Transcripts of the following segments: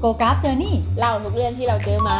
โกกราฟเจอร์นี่เล่าทุกเรื่องที่เราเจอมา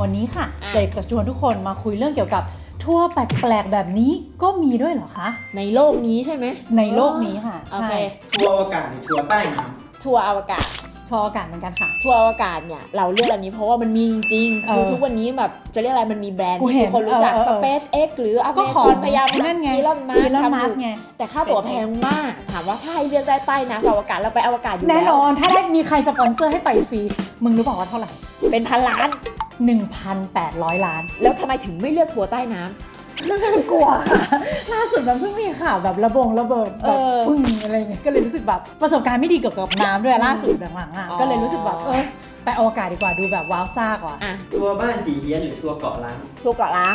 วันนี้ค่ะอะ เจกจะชวนทุกคนมาคุยเรื่องเกี่ยวกับทัวร์แปลกๆแบบนี้ก็มีด้วยเหรอคะ ในโลกนี้ใช่ไหมในโลกนี้ค่ะ โอใช่ เค ทัวร์อวกาศหรือทัวร์ใต้น้ทัวร์อวกาศ ทัวร์อากาศเหมือนกันค่ะ ทัวร์อวกาศเนี่ยเราเลือกอันนี้เพราะว่ามันมีจริงๆคือเออทุกวันนี้แบบจะเรียกอะไรมันมีแบรนด์กูที่เห็ทุนกคนรู้จักเออเออเออ Space X หรือก็ขอ Amazon งพยายามนั่นไงอีลอนมัสอีลอนทำมัอสยู่ไงแต่ค่าตั๋วแพงมาก ถามว่าถ้าให้เลือกได้ใต้น้ำกับอวกาศเราไปอวกาศอยู่แน่แล้วนอนถ้าได้มีใครสปอนเซอร์ให้ไปฟรีมึงรู้เปล่าว่าเท่าไหร่เป็นพันล้าน 1,800 ล้าน แล้วทำไมถึงไม่เลือกทัวร์ใต้น้ำ กลัวค่ะล่าสุดมันเพิ่งมีข่าวแบบระบงระเบิดแบบเออปึ้งอะไรเงี้ยก็เลยรู้สึกแบบประสบการณ์ไม่ดีเกี่ยวกับน้ำด้วยล่าสุดหลังๆอะอ๋อ ก็เลยรู้สึกแบบเออไปอวกาศดีกว่าดูแบบว้าวซ่ากว่า อะำทัวร์บ้านผีเฮี้ยนหรือทัวร์เกาะล้าง ทัวร์เกาะล้าง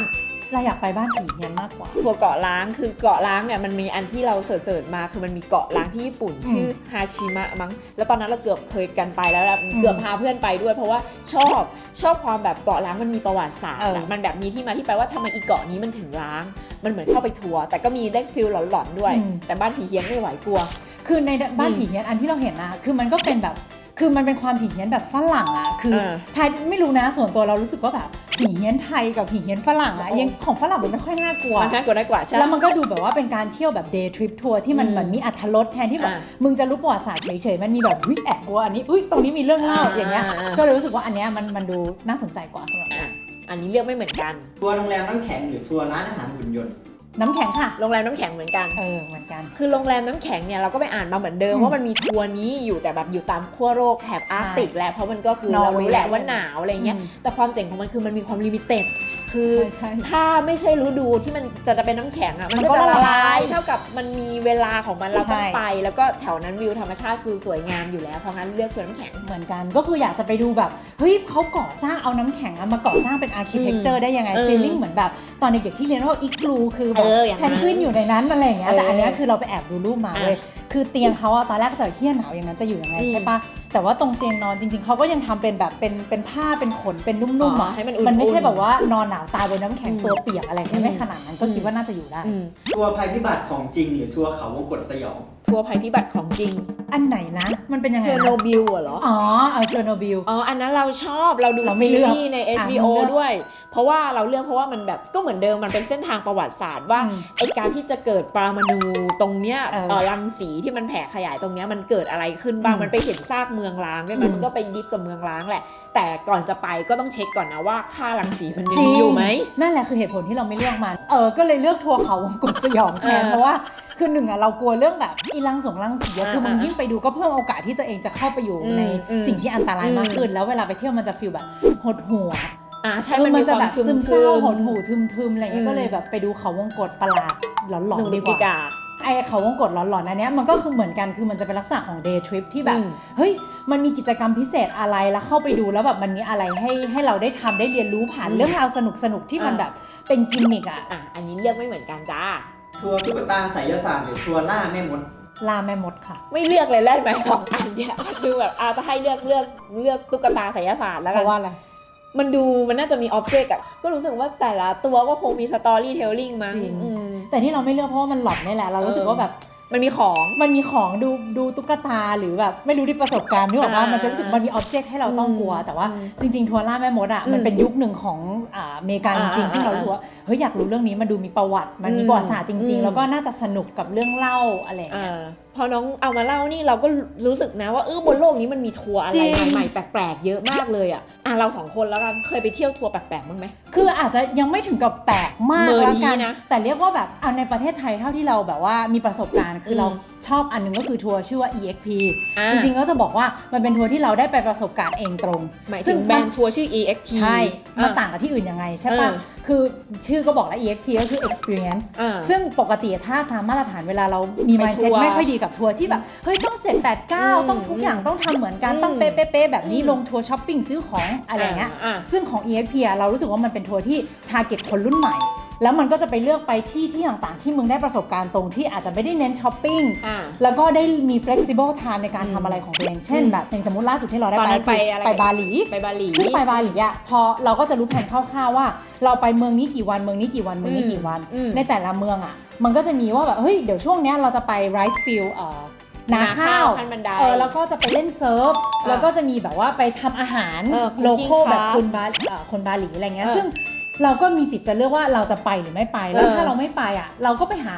เราอยากไปบ้านผีเฮียนมากกว่าทัวร์เกาะล้างคือเกาะล้างเนี่ยมันมีอันที่เราเสิร์ชๆมาคือมันมีเกาะล้างที่ญี่ปุ่น อืมชื่อฮาชิมะมั้งแล้วตอนนั้นเราเกือบเคยกันไปแล้วแบบอืมเกือบพาเพื่อนไปด้วย เพราะว่าชอบชอบความแบบเกาะล้างมันมีประวัติศาสตร์เอออะมันแบบมีที่มาที่ไปว่าทำไมอีเกาะนี้มันถึงล้าง มันเหมือนเข้าไปทัวร์แต่ก็มีได้ฟิลหลอนๆด้วยแต่บ้านผีเฮียนไม่ไหวกลัว คือในบ้านอืมผีเฮียนอันที่เราเห็นนะคือมันก็เป็นแบบ คือมันเป็นความผีเฮียนแบบฝรั่งอะคือเออ ไทยไม่รู้นะส่วนตัวเรารู้สึกว่าแบบ ผีเฮียนไทยกับผีเฮียนฝรั่งอะโอ้ยังของฝรั่งมันไม่ค่อยน่ากลัวมันน่ากลัวได้กว่าใช่แล้วมันก็ดูแบบว่าเป็นการเที่ยวแบบเดย์ทริปทัวร์ที่มันอืมเหมือนมีอัธรสแทนที่แบบอ่ามึงจะรู้ประวัติศาสตร์เฉยๆมันมีแบบอุ้ยแอบกลัวอันนี้อุ้ยตรงนี้มีเรื่องเล่าอ่าอย่างเงี้ยอ่าก็เลยรู้สึกว่าอันเนี้ยมันมันดูน่าสนใจกว่าสำหรับอะอันนี้เลือกไม่เหมือนกันทัวร์โรงแรมน้ำแข็งหรือทัวร์ร้านอาหารหุ่นยนต์ น้ำแข็งค่ะ โรงแรมน้ำแข็งเหมือนกัน เออเหมือนกัน คือโรงแรมน้ำแข็งเนี่ยเราก็ไปอ่านมาเหมือนเดิมอืมว่ามันมีทัวร์นี้อยู่แต่แบบอยู่ตามขั้วโลกแถบอาร์กติกแหละเพราะมันก็คือนอเราร์เวย์รู้แหละว่าหนาวอะไรเงี้ยอืมแต่ความเจ๋งของมันคือมันมีความลิมิเต็ด คือใช่ใช่ถ้าไม่ใช่ฤดูที่มันจะจะเป็นน้ำแข็งอะมันมันก็ก็จะละละลาลายยเท่ากับมันมีเวลาของมันเราต้องใช่ไป แล้วก็แถวนั้นวิวธรรมชาติคือสวยงามอยู่แล้วเพราะงั้นเลือกทัวร์น้ำแข็ง เหมือนกันก็คืออยากจะไปดูแบบเฮ้ยเขาก่อสร้างเอาน้ำแข็งอะมาก่อสร้างเป็นอาร์เคเต็กเจอร์ได้ยังไงเออฟีลลิ่งเหมือนแบบตอนเด็กๆที่เรียนว่าอีกลูคือแบเอบออย่างนั้นแพนกวินอยู่ในนั้นอะไรอย่างเงี้ยแต่เอออัอันเนี้ยคือเราไปแอบดูรูปมาอะเว้ย คือเตียงเขาอะตอนแรกก็จะเฮี้ยหนาวอย่างนั้นจะอยู่ยังไงอืมใช่ปะแต่ว่าตรงเตียงนอนจริง ๆเขาก็ยังทำเป็นแบบเป็นเป็นผ้าเป็นขนเป็นนุ่มๆอ๋ออะให้มันอุ่นๆมันไม่ใช่แบบว่านอนหนาวตายบนน้ำแข็งอืมตัวเปียกอะไรอย่างเงี้อืยมไม่ขนาดนั้นก็อืมคิดว่าน่าจะอยู่ได้อืมทัวร์ภัยพิบัติของจริงหรือทัวร์เขาวงกตสยอง ทัวร์ภัยพิบัติของจริงอันไหนนะ มันเป็นยังไงเชอร์โนนะบิลเหรอ อ๋อเออเชอร์โนบิล อ๋อ อันนั้นเราชอบเราดูเราไม่ซีเลือกรีส์ใน อะ HBO มึงเลือกด้วย เพราะว่าเราเลือกเพราะว่ามันแบบก็เหมือนเดิมมันเป็นเส้นทางประวัติศาสตร์ว่าอืมไอการที่จะเกิดปรมาณูตรงเนี้ยเออเอ่อรังสีที่มันแผ่ขยายตรงเนี้ยมันเกิดอะไรขึ้นบ้างอืมมันไปเห็นซากเมืองร้างด้วยมันอืมมันก็ไปดิฟกับเมืองร้างแหละ แต่ก่อนจะไปก็ต้องเช็คก่อนนะว่าค่ารังสีมันยังจริมีงอยู่ไหม นั่นแหละคือเหตุผลที่เราไม่เลือกมัน เออ ก็เลยเลือกทัวร์เขาวงกตสยองแทนเออ เพราะว่าคือหนึ่งอะเรากลัวเรื่องแบบอีลังสงลังสีอะอ่าคือมึงอ่ายิ่งไปดูก็เพิ่มโอกาสที่ตัวเองจะเข้าไปอยู่อืมในอืมสิ่งที่อันตรายมากอืมขึ้น แล้วเวลาไปเที่ยวมันจะฟีลแบบหดหัวอ่าใช่เออมันมีจะความแบบทึมซึมๆเศร้าหดหูทึมๆอะไรเงี้ยอืมก็เลยแบบไปดูเขาวงกตประหลาดหลอนหนึ่งๆดีดีกกว่าว่าไอเขาวงกตหลอนๆอันเนี้ยมันก็คือเหมือนกันคือมันจะเป็นลักษณะของ day trip ที่แบบอืมเฮ้ย มันมีกิจกรรมพิเศษอะไรแล้วเข้าไปดูแล้วแบบมันมีอะไรให้ให้เราได้ทำได้เรียนรู้ผ่านอืมเรื่องราวสนุกๆที่มันอ่าแบบเป็นกิมมิกอะอะ อันนี้เลือกไม่เหมือนกันจ้า ทัวร์ตุ๊กตาไสยศาสตร์หรือทัวร์ล่าแม่มดลาแม่มดค่ะ ไม่เลือกเลยได้ไหมสองอันเนี้ยดูแบบอาจะให้เลือกเลือกเลือกตุ๊กตาไสยศาสตร์แล้วเพกัน ราะว่าอะไร มันดูมันน่าจะมีออบเจกต์อะก็รู้สึกว่าแต่ละตัวก็คงมีสตอรี่เทลลิ่งมั้งจริง อืม แต่ที่เราไม่เลือกเพราะว่ามันหลอนนี่แหละ เรารู้สึกเออว่าแบบ มันมีของ มันมีของดูดูตุ๊กตาหรือแบบไม่รู้ดิประสบการณ์นึกออกว่าอ่ามัมันจะรู้สึกมันมีออบเจกต์ให้เราต้องกลัวอืมแต่ว่าอืมจริงๆทัวร์ล่าแม่มดอะอืมมันเป็นยุคหนึ่งของอ่าอเมริกาจริงอ่าๆซึ่งเรารู้สึกว่าเฮ้ยอยากรู้เรื่องนี้มันดูมีประวัติมันมีอืมประวัติศาสตร์จอืริงมๆ แล้วก็น่าจะสนุกกับเรื่องเล่าอะไรอย่างเอเงี้ยอ พอน้องเอามาเล่านี่เราก็รู้สึกนะว่าเออบนโลกนี้มันมีทัวร์อะไรจริงใหม่ๆแปลกๆเยอะมากเลยอะอะเราสองคนแล้วกันเคยไปเที่ยวทัวร์แปลกๆบ้างไหมคืออาจจะยังไม่ถึงกับแปลกมากเบอร์แล้วนี้กันนะแต่เรียกว่าแบบเอาในประเทศไทยเท่าที่เราแบบว่ามีประสบการณ์คืออมเราชอบอันหนึงก็คือทัวร์ชื่อว่า EXP อะจริงๆก็จะบอกว่ามันเป็นทัวร์ที่เราได้ไปประสบการณ์เองตรงหมายซึ่ถึงงแบรนด์ทัวร์ชื่อ EXP ใช่มันอะต่างกับที่อื่นยังไงใช่เอปะอคือชื่อก็บอกแล้ว EXP ก็คือ experience อะซึ่งปกติถ้าตามมาตรฐานเวลาเรามีไป mindset ทัวร์ไม่ค่อยดีกับทัวร์ที่แบบเฮ้ยต้อง 7 8อืม9ต้องทุกอย่างต้องทำเหมือนกันอืมต้องเป๊ะๆๆแบบนี้อืมลงทัวร์ช้อปปิ้งซื้อของอะไรอย่างเงี้ยอะซึ่งของ EXP อะเรารู้สึกว่ามันเป็นทัวร์ที่ target คนรุ่นใหม่ แล้วมันก็จะไปเลือกไปที่ที่ต่างๆ ที่มึงได้ประสบการณ์ตรงที่อาจจะไม่ได้เน้นช้อปปิ้งอะแล้วก็ได้มี flexible time ในการอืมทำอะไรของตัวเอง เช่นอืมแบบอย่างสมมติล่าสุดที่เราได้ตอนไปนั้นคือไปอะไร ไปบาหลี ไปบาหลี ซึ่งไปบาหลีอะพอเราก็จะรู้แผนคร่าวๆว่า เราไปเมืองนี้กี่วันเมืองนี้กี่วันเมืองนี้กี่วัน อืมในแต่ละเมืองอะ มันก็จะมีว่าแบบเฮ้ยเดี๋ยวช่วงเนี้ยเราจะไปไรซ์ฟิลเอ่อนาข้าวขั้นบันไดเออแล้วก็จะไปเล่นเซิร์ฟอแล้วก็จะมีแบบว่าไปทำอาหารเออโล cooking โก้แบบ class คนบาเอ่อคนบาหลีอะไรเงี้ยเออซึ่ง เราก็มีสิทธิ์จะเลือกว่าเราจะไปหรือไม่ไป แล้วเออถ้าเราไม่ไปอะ เราก็ไปหา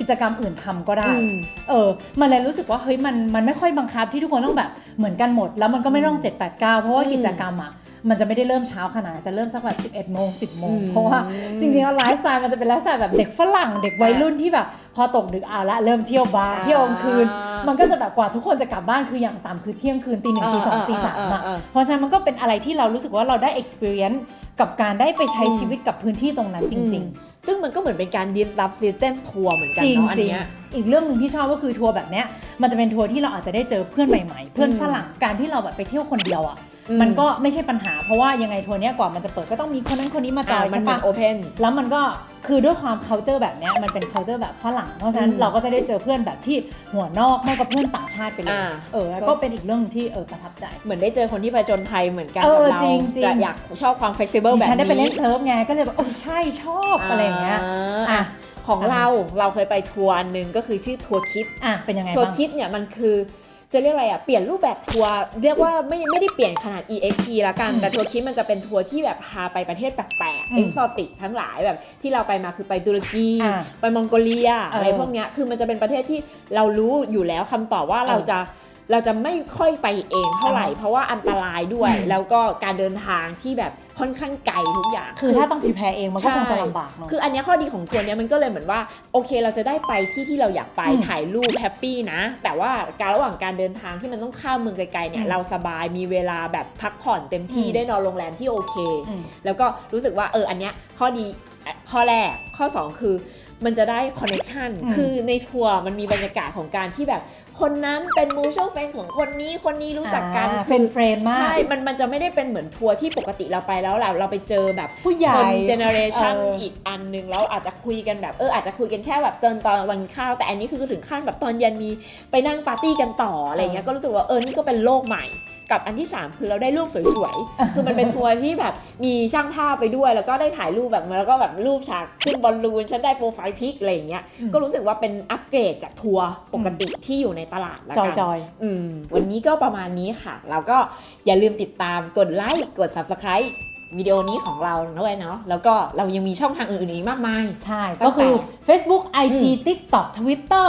กิจกรรมอื่นทำก็ได้อืมเออ มันเลยรู้สึกว่าเฮ้ยมันมันไม่ค่อยบังคับที่ทุกคนต้องแบบเหมือนกันหมด แล้วมันก็ไม่ต้อง 7 8 9 เพราะว่าอืมกิจกรรมอะมันจะไม่ได้เริ่มเช้าขนาดนั้นจะเริ่มสักแบบ 11 โมง 10 โมงอืมเพราะว่าจริงๆแล้วไลฟ์สไตล์มันจะเป็นไลฟ์สไตล์แบบเด็กฝรั่ง เด็กวัยรุ่นที่แบบ พอตกดึกเอาละเริ่มเที่ยวบาร์เที่ยวกลางคืนอ่ามัมันก็จะแบบกว่าทุกคนจะกลับบ้านคืออย่างต่ำคือเที่ยงคืนตีหนึ่งตีสองเออตีสามเอออะเออเพราะฉะนั้นมันก็เป็นอะไรที่เรารู้สึกว่าเราได้ experience กับการได้ไปใช้ชีวิตกับพื้นที่ตรงนั้นจริง ๆ ซึ่งมันก็เหมือนเป็นการ disrupt system ทัวร์เหมือนกันจริงเนาะอันจริงเนี้ยอีกเรื่องหนึ่งที่ชอบก็คือทัวร์แบบเนี้ยมันจะเป็นทัวร์ที่เราอาจจะได้เจอเพื่อนใหม่ๆ เพื่อนอืมฝรั่งการที่เราแบบไปเที่ยวคนเดียวอะอื มมันก็ไม่ใช่ปัญหาเพราะว่ายังไงทัวร์เนี้ยกว่ามันจะเปิดก็ต้องมีคนนั้นคนนี้มาจอ่าอยมันใช่เหมือปะน open แล้วมันก็คือด้วยความ culture แบบเนี้ยมันเป็น culture แบบฝรั่ง เพราะฉะนั้นอืมเราก็จะได้เจอเพื่อนแบบที่หัวนอกไม่ก็เพื่อนต่างชาติไปเลยอ่าเออแล้วก็เป็นอีกเรื่องที่เออประทับใจ เหมือนได้เจอคนที่ผจญภัยเหมือนกันเอกับอเราจริงจริงจะอยากชอบความ flexible ดิแบบฉันได้ไปเล่นี้นเซิร์ฟไงก็เลยแบบเออใช่ชอบอะไรอย่างเงี้ยอะอะของเราเราเคยไปทัวร์อันหนึ่งก็คือชื่อทัวร์คิดอะเป็นยังไงทัวร์บ้างคิดเนี่ยมันคือ จะเรียกอะไรอะเปลี่ยนรูปแบบทัวร์เรียกว่าไม่ไม่ได้เปลี่ยนขนาด EXP ละกันอืมแต่ทัวร์คิดมันจะเป็นทัวร์ที่แบบพาไปประเทศแปลกอืๆมเอ็กซอติกทั้งหลายแบบที่เราไปมาคือไปตุรกีอ่าไปมองโกเลียเออออะไรพวกเนี้ยคือมันจะเป็นประเทศที่เรารู้อยู่แล้วคำตอบว่าเราจะ เราจะไม่ค่อยไปเองเท่าไหร่อ่าเพราะว่าอันตรายด้วยอืมแล้วก็การเดินทางที่แบบค่อนข้างไกลทุกอย่างคือถ้าต้องพิแพรเองมันก็คงจะลำบากเนาะคืออันเนี้ยข้อดีของทัวร์เนี้ยมันก็เลยเหมือนว่าโอเคเราจะได้ไปที่ที่เราอยากไปอืมถ่ายรูปแฮปปี้นะ แต่ว่าการระหว่างการเดินทางที่มันต้องข้ามเมืองไกลๆเนี่ยอืมเราสบายมีเวลาแบบพักผ่อนเต็มที่อืมได้นอนโรงแรมที่โอเคอืมแล้วก็รู้สึกว่าเอออันเนี้ยข้อดีเอ่อข้อแรกข้อ 2 คือ มันจะได้คอนเน c ชันอืมคือในทัวร์มันมีบรรยากาศของการที่แบบ คนนั้นเป็นมูช a l แฟนของคนนี้คนนี้รู้จักกันอ่าคืเฟรนเฟรนมาก ใช่ มันมันจะไม่ได้เป็นเหมือนทัวร์ที่ปกติเราไปแล้วเราเราไปเจอแบบผู้ใหญ่คนเจเนอเรชันเอออีอีกอันหนึ่งแล้วอาจจะคุยกันแบบเอออาจจะคุยกันแค่แบบตอนตอนตอนกินข้าวแต่อันนี้คือถึงขั้นแบบตอนเย็นมีไปนั่งปาร์ตี้กันต่ออะไรเงี้ยเออก็รู้สึกว่าเออนี่ก็เป็นโลกใหม่ กับอันที่ 3 คือเราได้รูปสวยๆ คือมันเป็นทัวร์ที่แบบมีช่างภาพไปด้วย แล้วก็ได้ถ่ายรูปแบบแล้วก็แบบรูปฉากขึ้นบอลลูนฉันได้โปรไฟล์พิกอะไรอย่างเงี้ยอืมก็รู้สึกว่าเป็นอัปเกรดจากทัวร์ปกติที่อยู่ในตลาดละจอกัยนจอยอืมวันนี้ก็ประมาณนี้ค่ะ เราก็อย่าลืมติดตามกดไลค์กด Subscribe วิดีโอนี้ของเราด้วยเนาะแล้วก็เรายังมีช่องทางอื่นๆอีกมากมาย ใช่ตั้งแต่ก็คือ Facebook IG อืม TikTok Twitter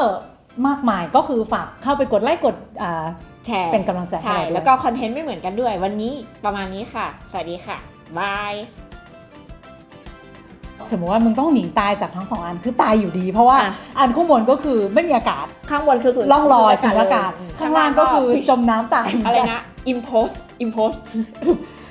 มากมายก็คือฝากเข้าไปกดไลค์กดอ่า แชร์เป็นกำลังใจให้ใช่เราด้วย แล้วก็คอนเทนต์ไม่เหมือนกันด้วย วันนี้ประมาณนี้ค่ะ สวัสดีค่ะบาย สมมติว่ามึงต้องหนีตายจากทั้งสองอันคือตายอยู่ดี เพราะว่าอะ อันข้างบนก็คือไม่มีอากาศข้างบนคือสุดล่องลอยสุญญากาศเลยข้างล่างก็คือจมน้ำตายเหมืออะนไรกันนะ impose impose